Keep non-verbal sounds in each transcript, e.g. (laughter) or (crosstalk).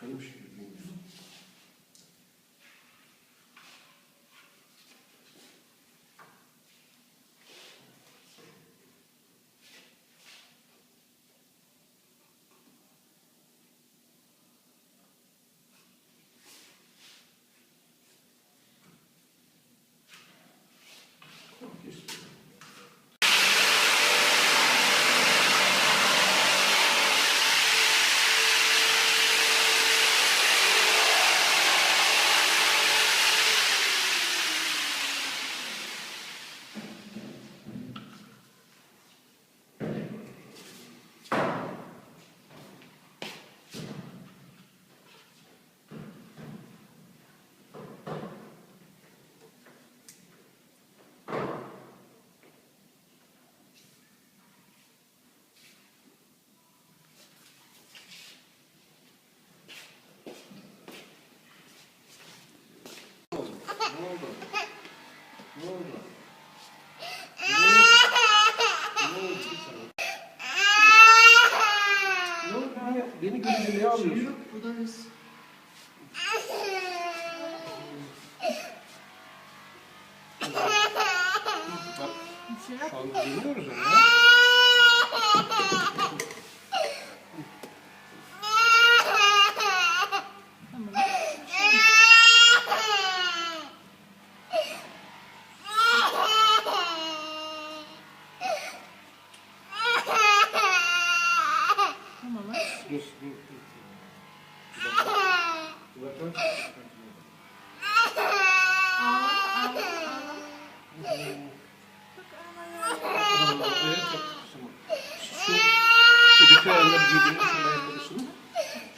Конечно. Ya? Beni görünce. Bak Bir şey yok. şu anda geliyoruz ama ya. Tamam. Tamam. Dur, dur, dur. Bir dakika. Bir dakika. Ağlama, ağlama, ağlama. Bak Tamam, evet, bak, tamam. Şu ödeki ayarları giydiğini şöyle arkadaşını.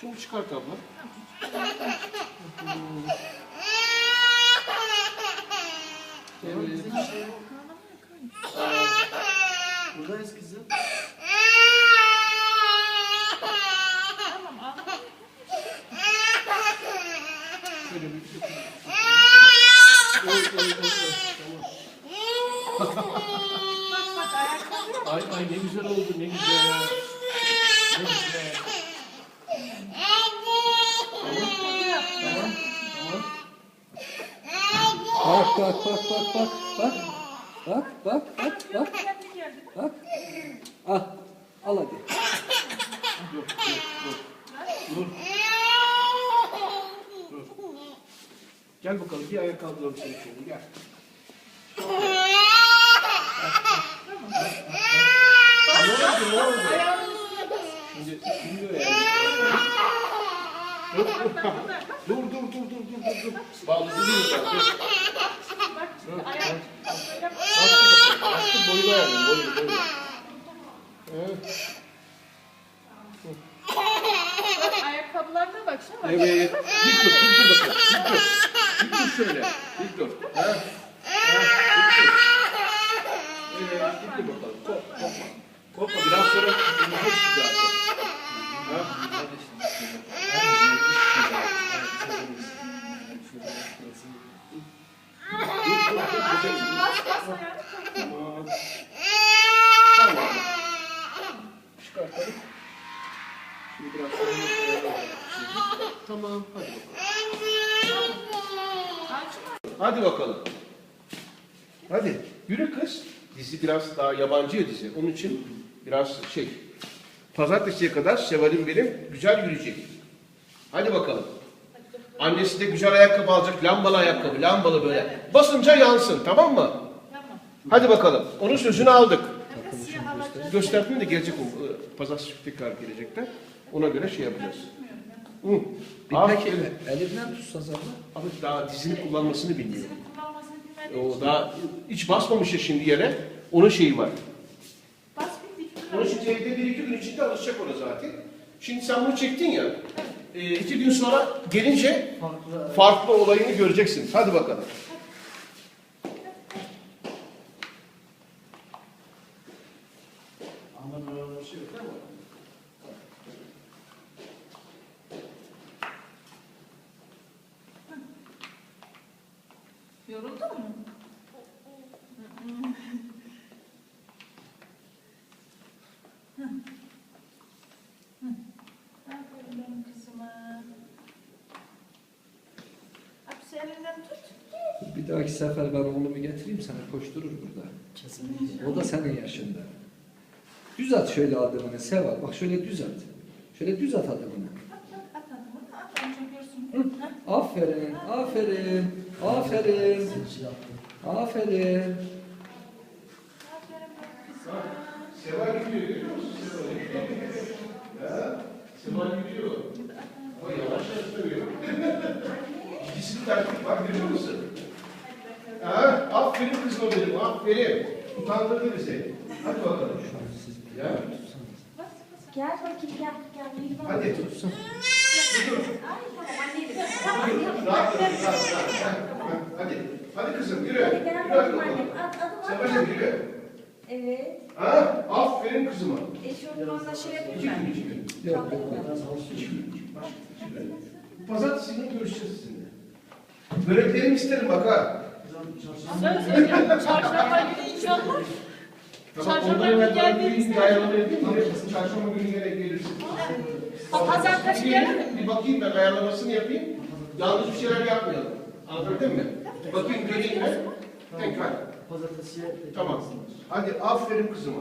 Şunu çıkart abla. Şöyle bir Oy, oy, oy, oy. Tamam. Bak bak ayakkabı yok. Ay ay ne güzel oldu ne güzel. Ne güzel. Ayakkabı yok. Tamam. Tamam. Bak bak bak bak bak bak. Bak bak bak bak Kendi geldi. bak. Al. Al hadi. Dur dur dur. Dur. Dur. Ayağa kaldıralım seni şöyle gel. Ne oldu ne oldu? Şimdi bilmiyor yani. Dur dur dur dur dur dur dur. Bağlı duruyor bak. dur. Bak şimdi ayağını böyle bas. Bastır bakalım. Bastır boyuna yani. Boyuna boyuna. Evet. Ayakkabılarına bak. Bak. Evet. Dik dur, dik dur bakalım. Dik dur. Şöyle. Dik dur. Ha? Ha? Dik dur. Evet, dik dur bakalım. Kork, korkma. Korkma, biraz sonra ineceksin zaten. Ha? Tamam. Tamam. Çıkartalım. Şimdi biraz sonra. Tamam, hadi bakalım. Hadi bakalım. Hadi yürü kız. Dizi biraz daha yabancı ya dizi. Onun için biraz şey. Pazartesiye kadar Seval'im benim güzel yürüyecek. Hadi bakalım. Annesi de güzel ayakkabı alacak. Lambalı ayakkabı. Lambalı böyle. Basınca yansın tamam mı? Tamam. Hadi bakalım. Onun sözünü aldık. Gösterdim de gelecek o. e, Pazartesi tekrar gelecekler. Ona göre şey yapacağız. Hı. Bir Aferin. peki elinden tutsanız abla. Ama daha dizini kullanmasını bilmiyor. Dizini kullanmasını bilmediği O için. daha hiç basmamış ya şimdi yere. Onun şeyi var. Bas bir dik Onun için evde bir iki gün içinde alışacak ona zaten. Şimdi sen bunu çektin ya. E, iki gün sonra gelince Farklı. farklı olayını göreceksiniz. Hadi bakalım. Yoruldun mu? Aferin benim kızıma. Hapsi elinden tut. Bir dahaki sefer ben oğlumu getireyim sana koşturur burada. Kesinlikle. O da senin yaşında. Düz at şöyle adımını Seva. Bak şöyle düz at. Şöyle düz at adımını. Aferin, aferin, aferin, aferin. Seval gidiyor görüyor musun Seval gidiyor. Ama yavaş yavaş dövüyor. (laughs) İkisini takip bak görüyor musun? Ha, aferin kızım benim, aferin. Utandırdı bizi. Hadi bakalım. Ya. Gel bakayım gel gel. Hadi. Ay tamam anneyle. Dur, rahat dur, rahat, rahat. Ha, Hadi, hadi kızım yürü. Hadi Yürü gel hadi bakayım bakalım. annem. At adım at. Seval'cim yürü. Evet. Ha, aferin kızıma. Eşofmanla şey yapayım İki ben. gün, iki gün. Yok, yok. İki gün. Başka. Pazartesi günü görüşeceğiz sizinle. Böreklerimi isterim bak ha. Söz. Çarşamba günü. Çarşamba günü geldiğinizde- Çarşamba günü yine gelirsin. Ha, pazartesi Bir- gelir mi? Bir bakayım ben ayarlamasını yapayım. Yanlış bir şeyler yapmayalım. Anlatabildim mi? Bakayım göreyim mi? Tekrar. Pazartesiye Tamam. Hadi aferin kızıma.